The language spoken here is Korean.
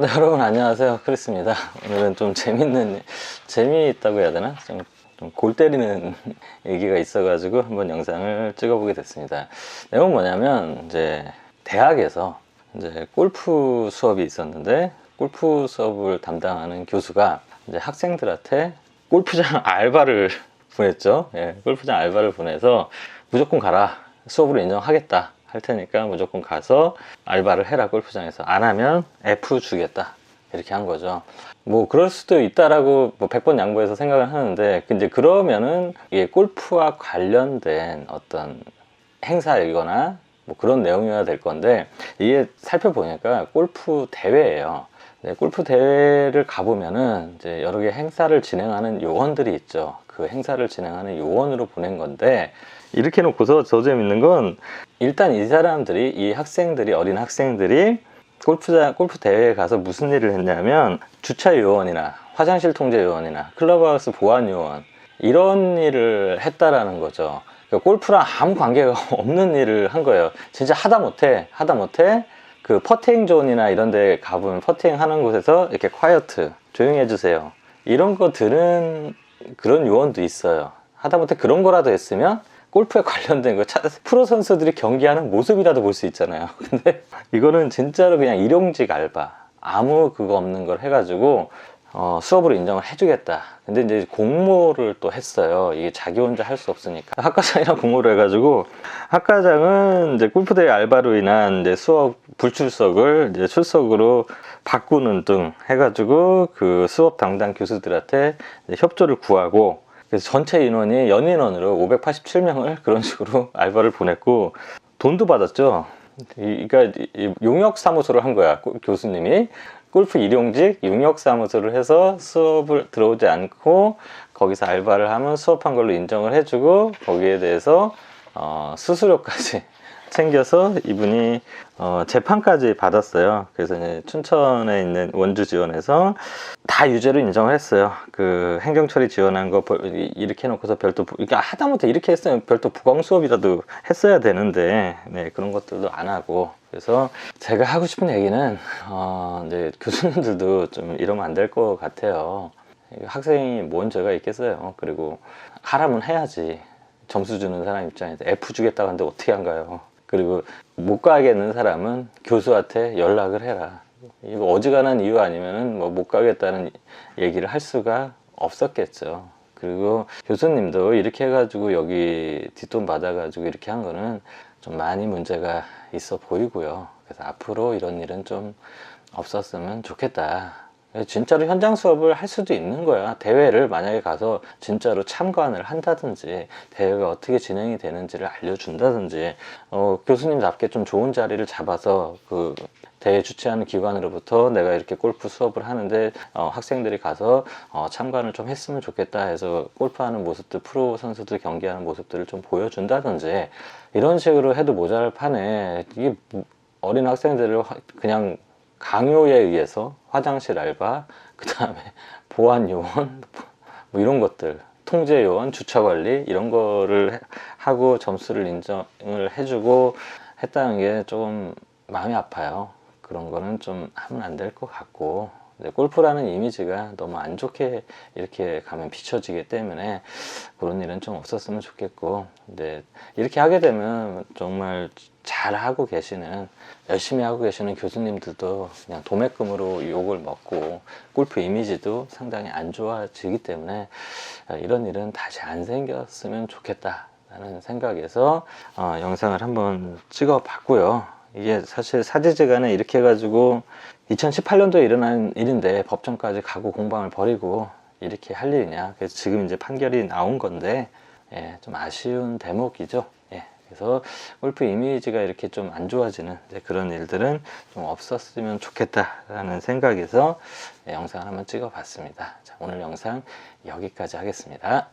네, 여러분 안녕하세요. 크리스입니다. 오늘은 좀 재밌는, 재미있다고 해야 되나? 좀, 좀 골 때리는 얘기가 있어가지고 한번 영상을 찍어보게 됐습니다. 내용은 뭐냐면, 이제, 대학에서 이제 골프 수업이 있었는데, 골프 수업을 담당하는 교수가 이제 학생들한테 골프장 알바를 보냈죠. 예, 골프장 알바를 보내서 무조건 가라. 수업으로 인정하겠다. 할 테니까 무조건 가서 알바를 해라 골프장에서. 안 하면 F 주겠다. 이렇게 한 거죠. 뭐 그럴 수도 있다라고 뭐 100번 양보해서 생각을 하는데 근데 그러면은 이게 골프와 관련된 어떤 행사이거나 뭐 그런 내용이어야 될 건데 이게 살펴보니까 골프 대회예요 네, 골프 대회를 가보면은 이제 여러 개 행사를 진행하는 요원들이 있죠. 그 행사를 진행하는 요원으로 보낸 건데 이렇게 놓고서 더 재밌는 건 일단 이 사람들이 이 학생들이 어린 학생들이 골프장 골프 대회에 가서 무슨 일을 했냐면 주차 요원이나 화장실 통제 요원이나 클럽하우스 보안 요원 이런 일을 했다라는 거죠. 그러니까 골프랑 아무 관계가 없는 일을 한 거예요. 진짜 하다 못해 하다 못해 그 퍼팅 존이나 이런 데 가보면 퍼팅 하는 곳에서 이렇게 콰이어트 조용히 해주세요. 이런 거 들은 그런 요원도 있어요. 하다못해 그런 거라도 했으면 골프에 관련된 거 차- 프로 선수들이 경기하는 모습이라도 볼 수 있잖아요. 근데 이거는 진짜로 그냥 일용직 알바. 아무 그거 없는 걸 해가지고 어, 수업으로 인정을 해주겠다. 근데 이제 공모를 또 했어요. 이게 자기 혼자 할 수 없으니까. 학과장이랑 공모를 해가지고, 학과장은 이제 골프대회 알바로 인한 이제 수업 불출석을 이제 출석으로 바꾸는 등 해가지고 그 수업 담당 교수들한테 이제 협조를 구하고, 그래서 전체 인원이 연인원으로 587명을 그런 식으로 알바를 보냈고, 돈도 받았죠. 이- 그러니까 이- 용역 사무소를 한 거야 고- 교수님이 골프 일용직 용역 사무소를 해서 수업을 들어오지 않고 거기서 알바를 하면 수업한 걸로 인정을 해주고 거기에 대해서 어, 수수료까지 챙겨서 이분이 어, 재판까지 받았어요. 그래서 이제 춘천에 있는 원주 지원에서 다 유죄로 인정을 했어요. 그 행정처리 지원한 거 이렇게 해놓고서 별도 부- 그러니까 하다못해 이렇게 했으면 별도 부강 수업이라도 했어야 되는데 네, 그런 것들도 안 하고 그래서 제가 하고 싶은 얘기는 어, 이제 교수님들도 좀 이러면 안 될 것 같아요. 학생이 뭔 죄가 있겠어요. 그리고 하라면 해야지. 점수 주는 사람 입장에서 F 주겠다고 하는데 어떻게 안 가요? 그리고 못 가겠는 사람은 교수한테 연락을 해라. 이거 어지간한 이유 아니면은 뭐못 가겠다는 얘기를 할 수가 없었겠죠. 그리고 교수님도 이렇게 해가지고 여기 뒷돈 받아가지고 이렇게 한 거는 좀 많이 문제가 있어 보이고요. 그래서 앞으로 이런 일은 좀 없었으면 좋겠다. 진짜로 현장 수업을 할 수도 있는 거야. 대회를 만약에 가서 진짜로 참관을 한다든지, 대회가 어떻게 진행이 되는지를 알려준다든지, 어, 교수님답게 좀 좋은 자리를 잡아서 그 대회 주최하는 기관으로부터 내가 이렇게 골프 수업을 하는데 어, 학생들이 가서 어, 참관을 좀 했으면 좋겠다 해서 골프하는 모습들, 프로 선수들 경기하는 모습들을 좀 보여준다든지, 이런 식으로 해도 모자랄 판에 이게 어린 학생들을 화- 그냥 강요에 의해서 화장실 알바, 그 다음에 보안 요원, 뭐 이런 것들, 통제 요원, 주차 관리 이런 거를 해- 하고 점수를 인정을 해주고 했다는 게 조금 마음이 아파요. 그런 거는 좀 하면 안 될 것 같고 골프라는 이미지가 너무 안 좋게 이렇게 가면 비춰지기 때문에 그런 일은 좀 없었으면 좋겠고 근데 이렇게 하게 되면 정말 잘 하고 계시는 열심히 하고 계시는 교수님들도 그냥 도매금으로 욕을 먹고 골프 이미지도 상당히 안 좋아지기 때문에 어, 이런 일은 다시 안 생겼으면 좋겠다 라는 생각에서 어, 영상을 한번 찍어 봤고요. 이게 사실 사제지간에 이렇게 해가지고 2018년도에 일어난 일인데 법정까지 가고 공방을 벌이고 이렇게 할 일이냐. 그래서 지금 이제 판결이 나온 건데 예, 좀 아쉬운 대목이죠. 예, 그래서 골프 이미지가 이렇게 좀 안 좋아지는 이제 그런 일들은 좀 없었으면 좋겠다라는 생각에서 예, 영상을 한번 찍어 봤습니다. 자, 오늘 영상 여기까지 하겠습니다.